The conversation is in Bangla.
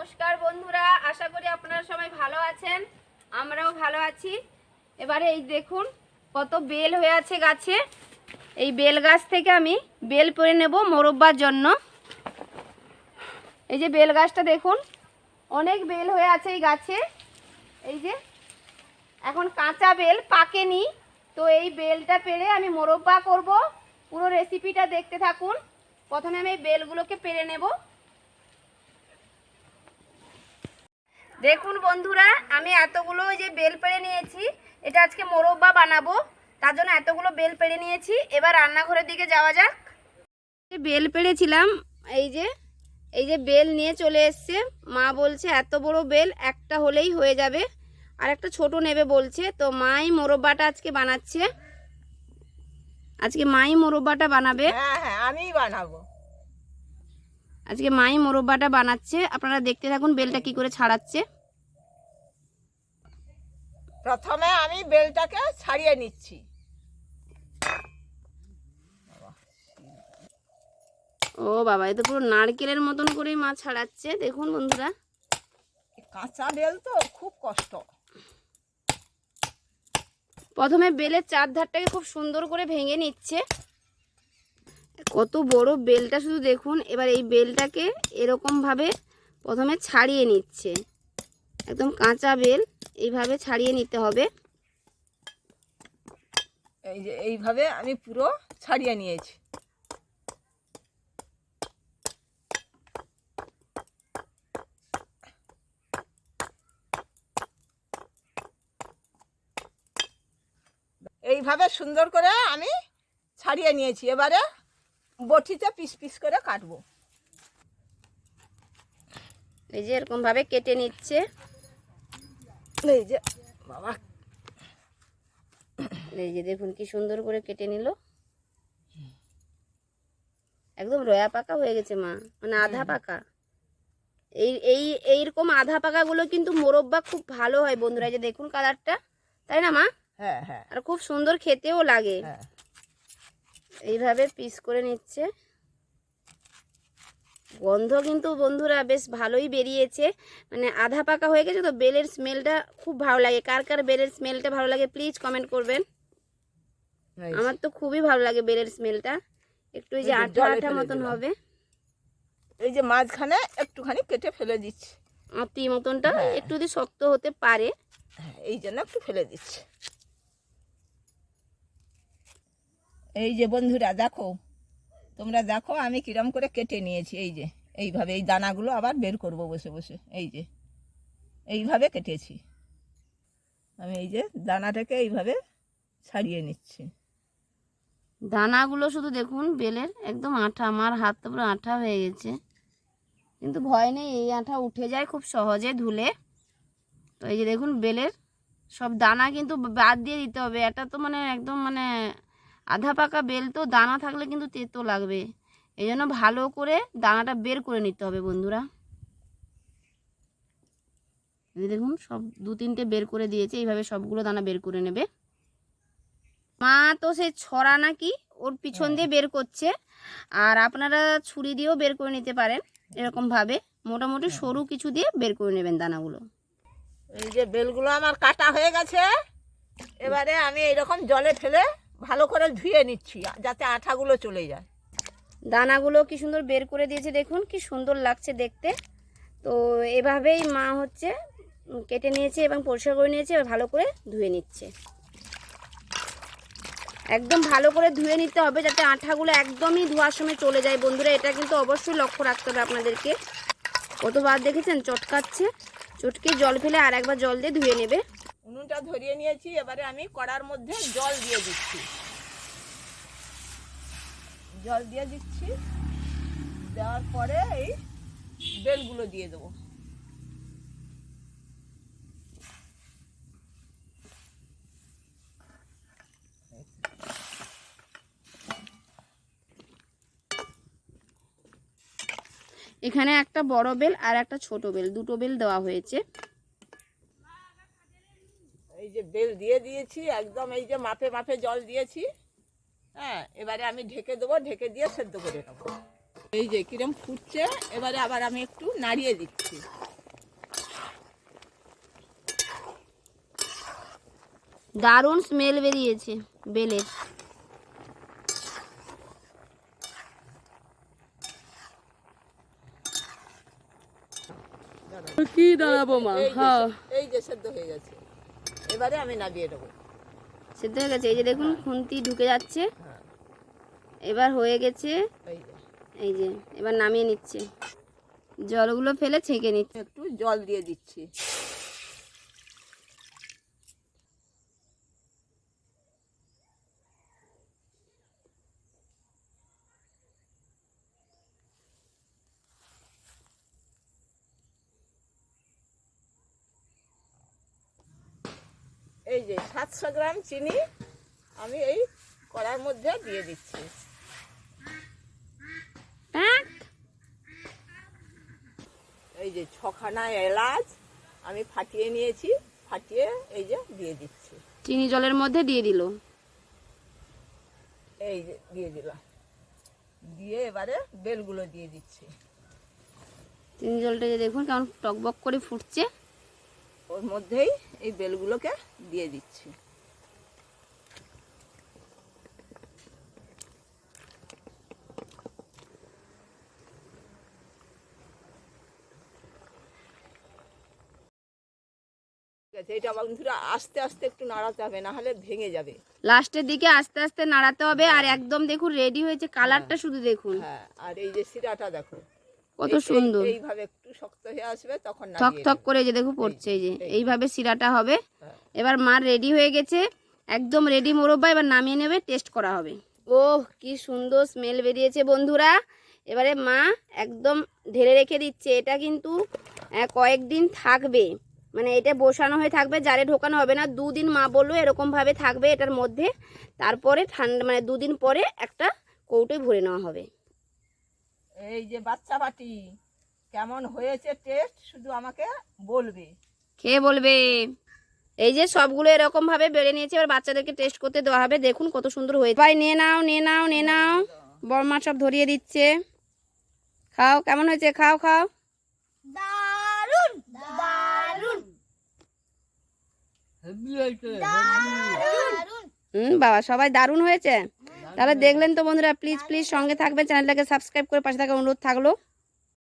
নমস্কার বন্ধুরা, আশা করি আপনারা সবাই ভালো আছেন। আমরাও ভালো আছি। এবারে এই দেখুন, কত বেল হয়ে আছে গাছে। এই বেল গাছ থেকে আমি বেল পরে নেব মোরব্বার জন্য। এই যে বেল গাছটা দেখুন, অনেক বেল হয়ে আছে এই গাছে। এই যে, এখন কাঁচা বেল পাকেনি। তো এই বেলটা পেরে আমি মোরব্বা করব। পুরো রেসিপিটা দেখতে থাকুন। প্রথমে আমি এই বেলগুলোকে পেরে নেব দেখুন বন্ধুরা, আমি এতগুলো যে বেল পেড়ে নিয়েছি, এটা আজকে মোরব্বা বানাবো, তার জন্য এতগুলো বেল পেড়ে নিয়েছি। এবার রান্নাঘরের দিকে যাওয়া যাক। বেল পেড়েছিলাম, এই যে এই যে বেল নিয়ে চলে এসছে। মা বলছে, এত বড় বেল, একটা হলেই হয়ে যাবে। আর একটা ছোট নেবে বলছে, তো মাই মোরব্বাটা আজকে বানাচ্ছে। আজকে মাই মোরব্বাটা বানাবে। হ্যাঁ হ্যাঁ আমিই বানাবো। আজকে মাই মোরব্বাটা বানাচ্ছে। আপনারা দেখতে থাকুন বেলটা কি করে ছাড়াচ্ছে। প্রথমে আমি বেলটাকে ছাড়িয়ে নিচ্ছি। ও বাবা এ তো পুরো নারকেলের মতন করেই মাছ ছাড়াচ্ছে। দেখুন বন্ধুরা। কাঁচা বেল তো খুব কষ্ট। প্রথমে বেলের চার ধারটাকে খুব সুন্দর করে ভেঙে নিচ্ছে। কত বড় বেলটা শুধু দেখুন, এবার এই বেলটাকে এরকম ভাবে প্রথমে ছাড়িয়ে নিচ্ছে। একদম কাঁচা বেল, এইভাবে ছাড়িয়ে নিতে হবে। এই যে এইভাবে আমি পুরো ছাড়িয়ে নিয়েছি। এইভাবে সুন্দর করে আমি ছাড়িয়ে নিয়েছি। এবারে বটিতে পিস পিস করে কাটবো। এই যে এরকম ভাবে কেটে নিচ্ছে। এই যে বাবা। এই যে দেখুন কি সুন্দর করে কেটে নিল। একদম রয়া পাকা হয়ে গেছে মা মানে আধা পাকা। এই এই এইরকম আধা পাকাগুলো কিন্তু মোরব্বা খুব ভালো হয় বন্ধুরা এই যে দেখুন কালারটা তাই না মা? হ্যাঁ হ্যাঁ। আর খুব সুন্দর খেতেও লাগে। হ্যাঁ। এইভাবে পিস করে নিচ্ছে। গন্ধ কিন্তু বন্ধুরা বেশ ভালোই বেরিয়েছে। মানে আধা পাকা হয়ে গেছে তো বেলের স্মেলটা খুব ভালো লাগে। কার কার বেলের স্মেলটা ভালো লাগে প্লিজ কমেন্ট করবেন। আমার তো খুবই ভালো লাগে বেলের স্মেলটা। একটু এই যে আঠা আঠা মতন হবে। এই যে মাঝখানে একটুখানি কেটে ফেলে দিচ্ছি। আতি মতনটা হ্যাঁ। একটু যদি শক্ত হতে পারে। হ্যাঁ, এই জন্য একটু ফেলে দিচ্ছি। এই যে বন্ধুরা, দেখো। তোমরা দেখো, আমি কিরম করে কেটে নিয়েছি, এই যে। এইভাবে এই দানাগুলো আবার বের করব বসে বসে, এই যে। এইভাবে কেটেছি। আমি এই যে দানাটাকে এইভাবে ছাড়িয়ে নিচ্ছি। দানাগুলো শুধু দেখুন, বেলের একদম আঠা। আমার হাত তো পুরো আঠা হয়ে গেছে। কিন্তু ভয় নেই, এই আঠা উঠে যায় খুব সহজে ধুলে। তো এই যে দেখুন, বেলের সব দানা কিন্তু বাদ দিয়ে দিতে হবে। এটা তো মানে একদম মানে আধা পাকা বেল তো দানা থাকলে কিন্তু তেতো লাগবে। এই জন্য ভালো করে দানাটা বের করে নিতে হবে বন্ধুরা। দেখুন সব দু তিনটে বের করে দিয়েছে এইভাবে সবগুলো দানা বের করে নেবে। মা তো সে ছড়া নাকি ওর পিছন দিয়ে বের করছে আর আপনারা ছুরি দিয়েও বের করে নিতে পারেন এরকম ভাবে। মোটামুটি সরু কিছু দিয়ে বের করে নেবেন দানাগুলো। এই যে বেলগুলো আমার কাটা হয়ে গেছে এবারে আমি এইরকম জলে ফেলে ভালো করে ধুয়ে নিচ্ছি, যাতে আঠাগুলো চলে যায়। দানাগুলো কি সুন্দর বের করে দিয়েছে দেখুন, কি সুন্দর লাগছে দেখতে। তো এভাবেই মা হচ্ছে কেটে নিয়েছে এবং পরিষ্কার করে নিয়েছে ভালো করে ধুয়ে নিচ্ছে। একদম ভালো করে ধুয়ে নিতে হবে যাতে আঠাগুলো একদমই ধোয়ার সময় চলে যায়। বন্ধুরা, এটা কিন্তু অবশ্যই লক্ষ্য রাখতে হবে আপনাদেরকে। কতবার দেখেছেন? চটকাচ্ছে। চটকে জল ফেলে আর একবার জল দিয়ে ধুয়ে নেবে। উনুনটা ধরিয়ে নিয়েছি, এবারে আমি কড়ার মধ্যে জল দিয়ে দিচ্ছি। জল দিয়ে দিচ্ছি, দেওয়ার পরে এই বেলগুলো দিয়ে দেবো। এখানে একটা বড় বেল আর একটা ছোট বেল, দুটো বেল দেওয়া হয়েছে। এই যে বেল দিয়ে দিয়েছি একদম এই যে মাপে মাপে জল দিয়েছি। হ্যাঁ এবারে আমি ঢেকে দেবো ঢেকে দিয়ে সেদ্ধ করে নেব। এই যে কিরম ফুটছে এবারে আবার আমি একটু নাড়িয়ে দিচ্ছি। দারুণ স্মেল বেরিয়েছে বেলের। কি দাঁড়াবো মা? এই যে সেদ্ধ হয়ে গেছে। এবারে আমি নামিয়ে দেবো। সেদ্ধ হয়ে গেছে। এই যে দেখুন খুন্তি ঢুকে যাচ্ছে। হ্যাঁ। এবার হয়ে গেছে এই যে। এই যে এবার নামিয়ে নিচ্ছে। জলগুলো ফেলে ছেঁকে নিচ্ছে। একটু জল দিয়ে দিচ্ছি। এই যে সাতশো গ্রাম চিনি আমি এই কড়ার মধ্যে দিয়ে দিচ্ছি। এই যে ছখানা এলাচ আমি ফাটিয়ে নিয়েছি ফাটিয়ে এই যে দিয়ে দিচ্ছি। চিনি জলের মধ্যে দিয়ে দিল। এই যে দিয়ে দিলাম। দিয়ে এবারে বেলগুলো দিয়ে দিচ্ছি। চিনি জলটা যে দেখুন কেমন টকবক করে ফুটছে। ওর মধ্যেই এই বেলগুলোকে দিয়ে দিচ্ছি। এটা বন্ধুরা আস্তে আস্তে একটু নাড়াতে হবে না হলে ভেঙে যাবে। লাস্টের দিকে আস্তে আস্তে নাড়াতে হবে আর একদম দেখুন রেডি হয়েছে কালারটা শুধু দেখুন। হ্যাঁ আর এই যে সিরাটা দেখো। কত সুন্দর। এইভাবে একটু শক্ত হয়ে আসবে তখন থক নামিয়ে থক করে যে দেখো পড়ছে এই যে। এইভাবে শিরাটা হবে। হ্যাঁ। এবার মার রেডি হয়ে গেছে। একদম রেডি মোরব্বা এবার নামিয়ে নেবে টেস্ট করা হবে। ওহ কি সুন্দর স্মেল বেরিয়েছে বন্ধুরা। এবারে মা একদম ঢেলে রেখে দিচ্ছে। এটা কিন্তু কয়েকদিন থাকবে। মানে এটা বসানো হয়ে থাকবে জারে ঢোকানো হবে না। দুদিন মা বলল এরকমভাবে থাকবে এটার মধ্যে। তারপরে ঠান্ডা মানে দুদিন পরে একটা কৌটোয় ভরে নেওয়া হবে। এই যে বাচ্চা বাটি কেমন হয়েছে টেস্ট শুধু আমাকে বলবে। খেয়ে বলবে? এই যে সবগুলো এরকম ভাবে বেড়ে নিয়েছে এবার বাচ্চাদেরকে টেস্ট করতে দেওয়া হবে। দেখুন কত সুন্দর হয়েছে। ভাই নিয়ে নাও নিয়ে নাও নিয়ে নাও। বর্মা সব ধরিয়ে দিচ্ছে। খাও কেমন হয়েছে? খাও খাও। দারুণ দারুণ দারুণ হুম বাবা সবাই দারুণ হয়েছে। তাহলে দেখলেন তো বন্ধুরা প্লিজ প্লিজ সঙ্গে থাকবেন চ্যানেলটাকে সাবস্ক্রাইব করে পাশে থাকা অনুরোধ থাকল।